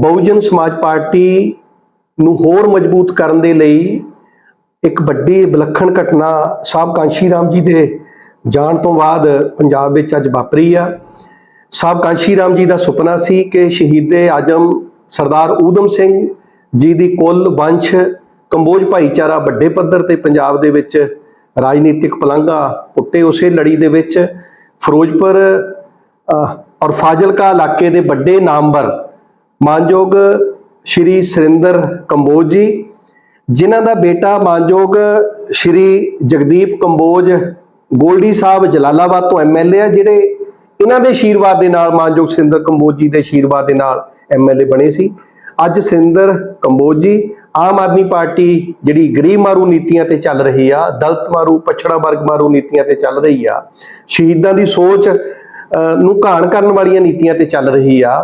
ਬਹੁਜਨ ਸਮਾਜ ਪਾਰਟੀ ਨੂੰ ਹੋਰ ਮਜ਼ਬੂਤ ਕਰਨ ਦੇ ਲਈ ਇੱਕ ਵੱਡੀ ਵਿਲੱਖਣ ਘਟਨਾ ਸਾਹਿਬ ਕਾਂਸ਼ੀ ਰਾਮ ਜੀ ਦੇ ਜਾਣ ਤੋਂ ਬਾਅਦ ਪੰਜਾਬ ਵਿੱਚ ਅੱਜ ਵਾਪਰੀ ਆ। ਸਾਹਿਬ ਕਾਂਸ਼ੀ ਰਾਮ ਜੀ ਦਾ ਸੁਪਨਾ ਸੀ ਕਿ ਸ਼ਹੀਦੇ ਆਜਮ ਸਰਦਾਰ ਊਧਮ ਸਿੰਘ ਜੀ ਦੀ ਕੁੱਲ ਵੰਸ਼ ਕੰਬੋਜ ਭਾਈਚਾਰਾ ਵੱਡੇ ਪੱਧਰ ਤੇ ਪੰਜਾਬ ਦੇ ਵਿੱਚ ਰਾਜਨੀਤਿਕ ਪਲੰਘਾ ਪੁੱਟੇ ਉਸੇ ਲੜੀ ਦੇ ਵਿੱਚ ਫਿਰੋਜ਼ਪੁਰ ਔਰ ਫਾਜ਼ਿਲਕਾ ਇਲਾਕੇ ਦੇ ਵੱਡੇ ਨਾਮਵਰ ਮਾਨਯੋਗ ਸ਼੍ਰੀ ਸੁਰਿੰਦਰ ਕੰਬੋਜ ਜੀ, ਜਿਨ੍ਹਾਂ ਦਾ ਬੇਟਾ ਮਾਨਯੋਗ ਸ਼੍ਰੀ ਜਗਦੀਪ ਕੰਬੋਜ ਗੋਲਡੀ ਸਾਹਿਬ ਜਲਾਲਾਬਾਦ ਤੋਂ ਐਮਐਲਏ ਆ, ਜਿਹੜੇ ਇਹਨਾਂ ਦੇ ਆਸ਼ੀਰਵਾਦ ਦੇ ਨਾਲ, ਮਾਨਯੋਗ ਸਿੰਦਰ ਕੰਬੋਜ ਜੀ ਦੇ ਆਸ਼ੀਰਵਾਦ ਦੇ ਨਾਲ ਐਮਐਲਏ ਬਣੇ ਸੀ। ਅੱਜ ਸਿੰਦਰ ਕੰਬੋਜ ਜੀ ਆਮ ਆਦਮੀ ਪਾਰਟੀ ਜਿਹੜੀ ਗਰੀਬ ਮਾਰੂ ਨੀਤੀਆਂ ਤੇ ਚੱਲ ਰਹੀ ਆ, ਦਲਤ ਮਾਰੂ, ਪਛੜਾ ਵਰਗ ਮਾਰੂ ਨੀਤੀਆਂ ਤੇ ਚੱਲ ਰਹੀ ਆ, ਸ਼ਹੀਦਾਂ ਦੀ ਸੋਚ ਨੂੰ ਘਾਣ ਕਰਨ ਵਾਲੀਆਂ ਨੀਤੀਆਂ ਤੇ ਚੱਲ ਰਹੀ ਆ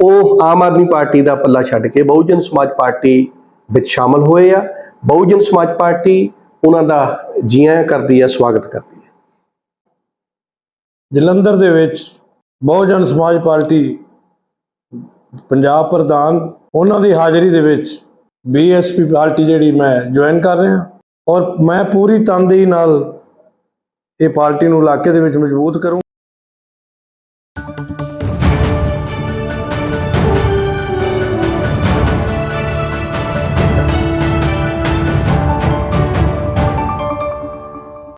ਉਹ ਆਮ ਆਦਮੀ ਪਾਰਟੀ ਦਾ ਪੱਲਾ ਛੱਡ ਕੇ ਬਹੁਜਨ ਸਮਾਜ ਪਾਰਟੀ ਵਿੱਚ ਸ਼ਾਮਲ ਹੋਏ ਆ। ਬਹੁਜਨ ਸਮਾਜ ਪਾਰਟੀ ਉਹਨਾਂ ਦਾ ਜੀਆਂ ਕਰਦੀ ਆ, ਸਵਾਗਤ ਕਰਦੀ ਹੈ ਜਲੰਧਰ ਦੇ ਵਿੱਚ ਬਹੁਜਨ ਸਮਾਜ ਪਾਰਟੀ ਪੰਜਾਬ ਪ੍ਰਧਾਨ, ਉਹਨਾਂ ਦੀ ਹਾਜ਼ਰੀ ਦੇ ਵਿੱਚ ਬੀਐਸਪੀ ਪਾਰਟੀ ਜਿਹੜੀ ਮੈਂ ਜੁਆਇਨ ਕਰ ਰਿਹਾ ਔਰ ਮੈਂ ਪੂਰੀ ਤਨਦੇਹੀ ਨਾਲ ਇਹ ਪਾਰਟੀ ਨੂੰ ਇਲਾਕੇ ਦੇ ਵਿੱਚ ਮਜ਼ਬੂਤ ਕਰੂੰ।